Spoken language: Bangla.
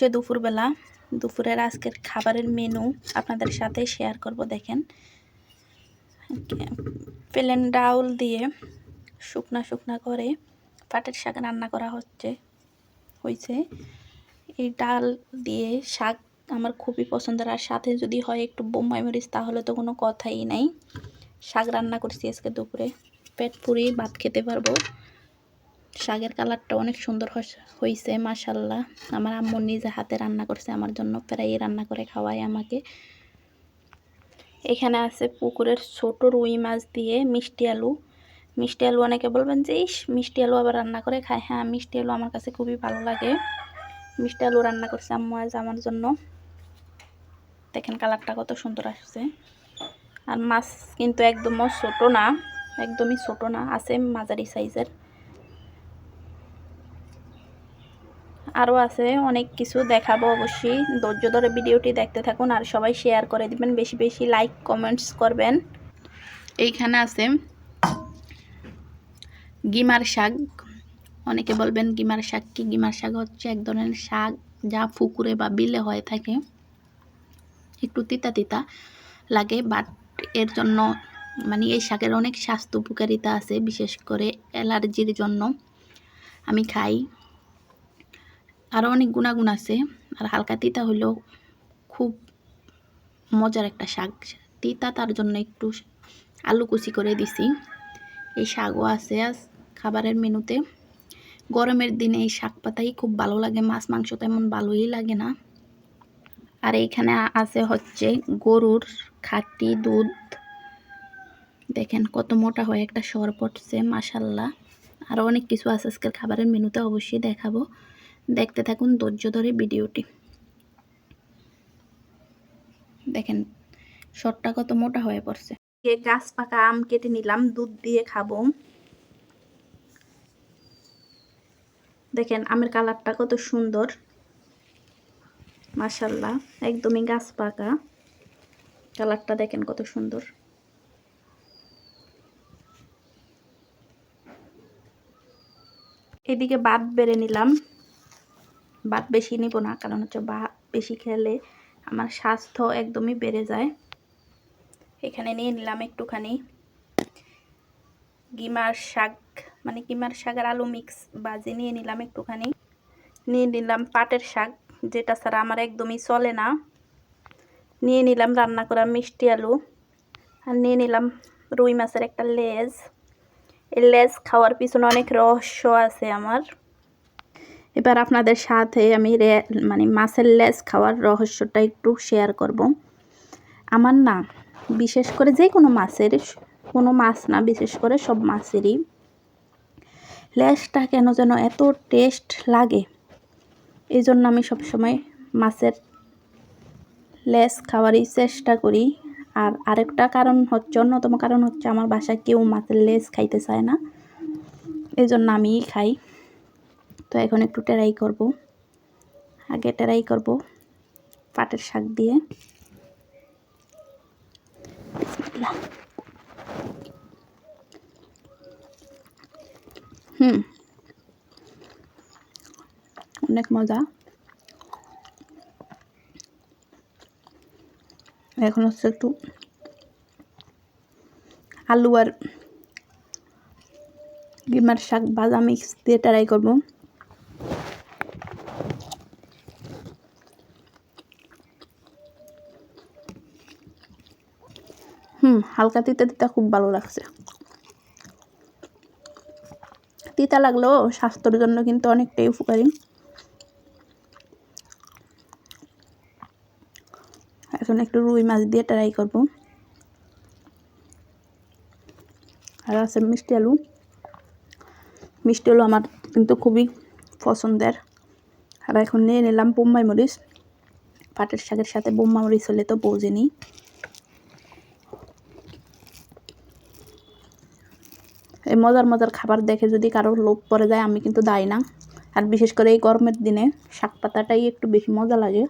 হচ্ছে দুপুরবেলা। দুপুরের আজকের খাবারের মেনু আপনাদের সাথে শেয়ার করব, দেখেন। প্লেন ডাউল দিয়ে শুকনা শুকনা করে পাটের শাক রান্না করা হচ্ছে হয়েছে এই ডাল দিয়ে শাক আমার খুবই পছন্দের, আর সাথে যদি হয় একটু বোম্বাই মরিচ, তাহলে তো কোনো কথাই নাই। শাক রান্না করছি আজকে দুপুরে। পেট পুরি, ভাত খেতে পারব। শাকের কালারটা অনেক সুন্দর হয়েছে মাসাল্লাহ আমার আম্মু নিজে হাতে রান্না করছে, আমার জন্য প্রায় রান্না করে খাওয়ায় আমাকে। এখানে আছে পুকুরের ছোট রুই মাছ দিয়ে মিষ্টি আলু। মিষ্টি আলু অনেকে বলবেন যে, ইস, মিষ্টি আলু আবার রান্না করে খায়? হ্যাঁ মিষ্টি আলু আমার কাছে খুবই ভালো লাগে। মিষ্টি আলু রান্না করছে আম্মু আজ আমার জন্য। দেখেন কালারটা কত সুন্দর আসছে। আর মাছ কিন্তু একদমও ছোট না, একদমই ছোট না, আছে মাঝারি সাইজের। আরও আছে, অনেক কিছু দেখাবো অবশ্যই। ধৈর্য ধরে ভিডিওটি দেখতে থাকুন আর সবাই শেয়ার করে দিবেন, বেশি বেশি লাইক কমেন্টস করবেন। এইখানে আছে গিমার শাক। অনেকে বলবেন গিমার শাক কি? গিমার শাক হচ্ছে এক ধরনের শাক যা পুকুরে বা বিলে হয়ে থাকে। একটু তিতা তিতা লাগে বাট এর জন্য মানে এই শাকের অনেক স্বাস্থ্য উপকারিতা আছে, বিশেষ করে অ্যালার্জির জন্য। আমি খাই। আরও অনেক গুণাগুণ আছে। আর হালকা তিতা হইলেও খুব মজার একটা শাক। তিতা তার জন্য একটু আলু কুচি করে দিছি। এই শাকও আছে আজ খাবারের মেনুতে। গরমের দিনে এই শাক পাতাই খুব ভালো লাগে, মাছ, মাংস তেমন ভালোই লাগে না। আর এইখানে আছে হচ্ছে গরুর খাটি দুধ। দেখেন কত মোটা হয়ে একটা সর পড়ছে মাসাল্লাহ আরও অনেক কিছু আছে আজকের খাবারের মেনুতে, অবশ্যই দেখাবো। দেখতে থাকুন ধৈর্য ধরে ভিডিওটি। দেখেন, শটটা কত মোটা হয়ে পড়ছে। গাছ পাকা আম কেটে নিলাম, দুধ দিয়ে খাব। দেখেন, আমের কালারটা কত সুন্দর। মাসাল্লাহ একদমই গাছ পাকা। কালারটা দেখেন কত সুন্দর। এদিকে বাদ বেড়ে নিলাম। ভাত বেশি নিব না, কারণ হচ্ছে ভাত বেশি খেলে আমার স্বাস্থ্য একদমই বেড়ে যায়। এখানে নিয়ে নিলাম একটুখানি গিমার শাক মানে গিমার শাক আর আলু মিক্স বাজে নিয়ে নিলাম একটুখানি। নিয়ে নিলাম পাটের শাক, যেটা ছাড়া আমার একদমই চলে না। নিয়ে নিলাম রান্না করা মিষ্টি আলু আর নিয়ে নিলাম রুই মাছের একটা লেজ। এই লেজ খাওয়ার পিছনে অনেক রহস্য আছে আমার। এবার আপনাদের সাথে আমি রে মানে মাছের লেজ খাওয়ার রহস্যটা একটু শেয়ার করব। আমার না, বিশেষ করে যে কোনো মাছের, কোনো মাছ না, বিশেষ করে সব মাছেরই লেজটা কেন যেন এত টেস্ট লাগে। এই জন্য আমি সবসময় মাছের লেজ খাওয়ারই চেষ্টা করি। আর আরেকটা কারণ হচ্ছে, অন্যতম কারণ হচ্ছে আমার বাসায় কেউ মাছের লেজ খাইতে চায় না। এই জন্য আমিই খাই। তো এখন একটু টেরাই করব। আগে টেরাই করব পাটের শাক দিয়ে। হুম। অনেক মজা। এখন হচ্ছে একটু আলু আর ডিমার শাক ভাজা মিক্স দিয়ে ট্রাই করব। হুম, হালকা তিতা তিতা খুব ভালো লাগছে। তিতা লাগলেও স্বাস্থ্যের জন্য কিন্তু অনেকটাই উপকারী। এখন একটু রুই মাছ দিয়ে ট্রাই করব। আর আছে মিষ্টি আলু। মিষ্টি আলু আমার কিন্তু খুবই পছন্দের। আর এখন নিয়ে নিলাম বোম্বাই মরিচ। পাটের শাকের সাথে বোম্বা মরিচ হলে তো বোঝেনি এই মজার মজার খাবার দেখে যদি কারোর লোভ পড়ে যায়, আমি কিন্তু দায় না। আর বিশেষ করে এই গরমের দিনে শাক পাতাটাই একটু বেশি মজা লাগে।